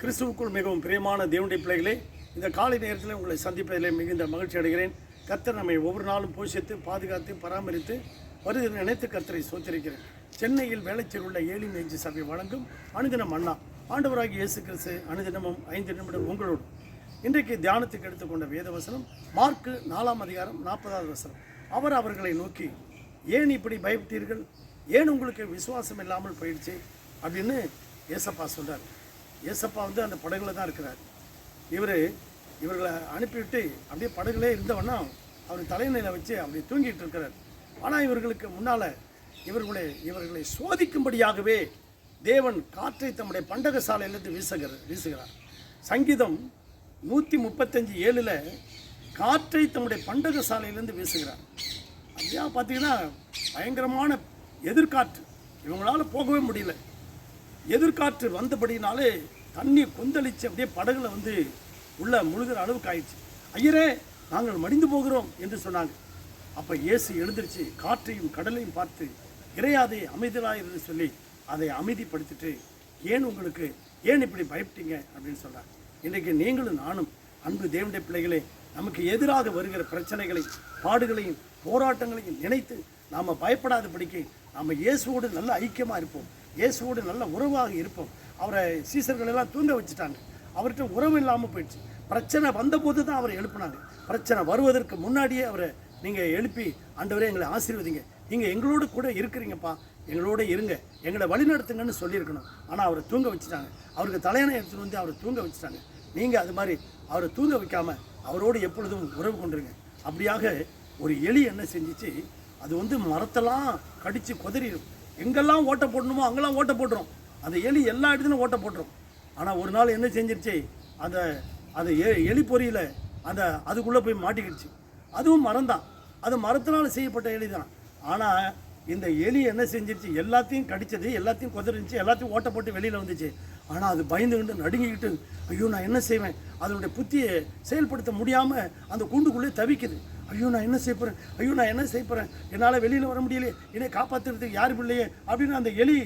கிறிஸ்துவுக்குள் மிகவும் பிரியமான தேவனுடைய பிள்ளைகளே இந்த காலை நேரத்தில் உங்களை சந்திப்பதிலே மிகுந்த மகிழ்ச்சி அடைகிறேன். கர்த்தர் நம்மை ஒவ்வொரு நாளும் போஷித்து பாதுகாத்து பராமரித்து வருகிற நினைத்து கர்த்தரை சோத்தரிக்கிறேன் சென்னையில் வேலைச்சல் உள்ள ஏழி மேய்ச்சி சபை வழங்கும் அனுதினம் அண்ணா. ஆண்டவராகி இயேசு கிறிஸ்து அனுதினமும் ஐந்து நிமிடம் உங்களோடு. இன்றைக்கு தியானத்துக்கு எடுத்துக்கொண்ட வேதவசனம் மார்க்கு நாலாம் அதிகாரம் நாற்பதாவது வசனம். அவர் அவர்களை நோக்கி ஏன் இப்படி பயப்பட்டீர்கள்? ஏன் உங்களுக்கு விசுவாசம் இல்லாமல் போயிடுச்சு? அப்படின்னு ஏசப்பா சொல்கிறார் ஏசப்பா வந்து அந்த படகுல தான் இருக்கிறார். இவர் இவர்களை அனுப்பிவிட்டு அப்படியே படகுலே இருந்தவொன்னா அவர் தலைநிலை வச்சு அப்படி தூங்கிட்டு இருக்கிறார். ஆனால் இவர்களுக்கு முன்னால் இவர்களை இவர்களை சோதிக்கும்படியாகவே தேவன் காற்றை தம்முடைய பண்டக சாலையிலிருந்து வீசுகிறார் வீசுகிறார். சங்கீதம் நூற்றி முப்பத்தஞ்சு ஏழில் காற்றை தம்முடைய பண்டக சாலையிலேருந்து வீசுகிறார். அப்படியா பார்த்தீங்கன்னா பயங்கரமான எதிர்காற்று. இவங்களால போகவே முடியல. எதிர்காற்று வந்தபடினாலே தண்ணி கொந்தளிச்சு அப்படியே படகுல வந்து உள்ள முழுகிற அளவுக்கு ஆயிடுச்சு. ஐயரே நாங்கள் மடிந்து போகிறோம் என்று சொன்னாங்க. அப்போ இயேசு எழுந்திருச்சு காற்றையும் கடலையும் பார்த்து இறையாதே அமைதலாய் என்று சொல்லி அதை அமைதிப்படுத்திட்டு ஏன் உங்களுக்கு ஏன் இப்படி பயப்பட்டீங்க? அப்படின்னு சொல்கிறார் இன்றைக்கு நீங்களும் நானும் அன்பு தேவனுடைய பிள்ளைகளே நமக்கு எதிராக வருகிற பிரச்சனைகளை பாடுகளையும் போராட்டங்களையும் நினைத்து நாம் பயப்படாதபடிக்கு நாம் இயேசுவோடு நல்ல ஐக்கியமாக இருப்போம். இயேசுவோடு நல்ல உறவாக இருப்போம். அவரை சீசர்கள் எல்லாம் தூங்க வச்சுட்டாங்க. அவர்கிட்ட உறவு இல்லாமல் போயிடுச்சு. பிரச்சனை வந்தபோது தான் அவரை எழுப்பினாங்க. பிரச்சனை வருவதற்கு முன்னாடியே அவரை நீங்கள் எழுப்பி ஆண்டவரே எங்களை ஆசீர்வதிங்க. நீங்கள் எங்களோடு கூட இருக்கிறீங்கப்பா. எங்களோட இருங்க. எங்களை வழிநடத்துங்கன்னு சொல்லியிருக்கணும். ஆனால் அவரை தூங்க வச்சுட்டாங்க. அவருக்கு தலையணை எடுத்துகிட்டு வந்து அவரை தூங்க வச்சுட்டாங்க. நீங்கள் அது மாதிரி அவரை தூங்க வைக்காமல் அவரோடு எப்பொழுதும் உறவு கொண்டுருங்க. அப்படியாக ஒரு எலி என்ன செஞ்சிச்சு? அது வந்து மரத்தெல்லாம் கடித்து குதறிடும். எங்கெல்லாம் ஓட்டை போடணுமோ அங்கெல்லாம் ஓட்டை போட்டுரும். அந்த எலி எல்லா இடத்துலையும் ஓட்டை போட்டுரும். ஆனால் ஒரு நாள் என்ன செஞ்சிருச்சு? அந்த அந்த எ எலி பொறியில் அந்த அதுக்குள்ளே போய் மாட்டிக்கிடுச்சு. அதுவும் மரம் தான் அது மரத்தினால் செய்யப்பட்ட எலி தான் ஆனால் இந்த எலி என்ன செஞ்சிருச்சு? எல்லாத்தையும் கடிச்சது எல்லாத்தையும் குதறிச்சு எல்லாத்தையும் ஓட்ட போட்டு வெளியில் வந்துச்சு. ஆனால் அது பயந்துகிட்டு நடுங்கிக்கிட்டு ஐயோ நான் என்ன செய்வேன்? அதனுடைய புத்தியை செயல்படுத்த முடியாமல் அந்த கூண்டுக்குள்ளே தவிக்குது. ஐயோ நான் என்ன செய்யப்போகிறேன் ஐயோ நான் என்ன செய்யப்போகிறேன் என்னால் வெளியில் வர முடியலையே. என்னை காப்பாற்றுறதுக்கு யாரும் இல்லையே அப்படின்னு அந்த எலி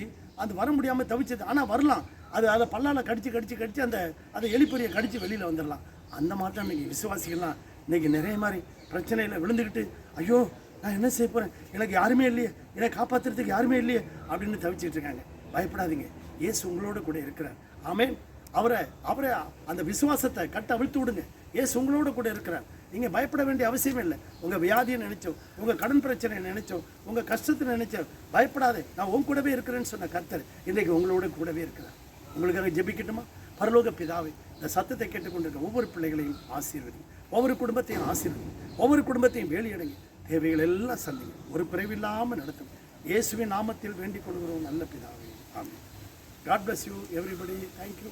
அது வர முடியாமல் தவிச்சது. ஆனால் வரலாம். அது அதை பல்லால் கடித்து கடித்து கடிச்சு அந்த அதை எலிப்பொறியை கடிச்சு வெளியில் வந்துடலாம் அந்த மாதிரி தான் இன்றைக்கி விசுவாசிகள்லாம் இன்றைக்கி நிறைய மாதிரி பிரச்சனையில் விழுந்துக்கிட்டு ஐயோ நான் என்ன செய்ய போகிறேன் எனக்கு யாருமே இல்லையே. என்னை காப்பாற்றுறதுக்கு யாருமே இல்லையே. அப்படின்னு தவிச்சிட்டு இருக்காங்க. பயப்படாதீங்க. இயேசு உங்களோட கூட இருக்கிறார். ஆமேன். அவரை அவரை அந்த விசுவாசத்தை கட்ட அவிழ்த்து விடுங்க. ஏசு உங்களோட கூட இருக்கிறார். நீங்கள் பயப்பட வேண்டிய அவசியம் இல்லை. உங்கள் வியாதியை நினைச்சோம் உங்கள் கடன் பிரச்சனையை நினைச்சோம் உங்கள் கஷ்டத்தை நினைச்சோம் பயப்படாதே. நான் உன் கூடவே இருக்கிறேன்னு சொன்ன கர்த்தர் இன்றைக்கு உங்களோட கூடவே இருக்கிறார். உங்களுக்காக ஜெபிக்கட்டுமா? பரலோக பிதாவை இந்த சத்தத்தை கேட்டுக்கொண்டிருக்க ஒவ்வொரு பிள்ளைகளையும் ஆசீர்வதி. ஒவ்வொரு குடும்பத்தையும் ஆசீர்வதி. ஒவ்வொரு குடும்பத்தையும் வேலையடங்கி. தேவைகள் எல்லாம் சந்திங்க. ஒரு பிறவில்லாமல் நடத்தும் இயேசுவின் நாமத்தில் வேண்டிக் கொள்கிறோம். நல்ல பிதாவே. ஆமாம் God bless you everybody thank you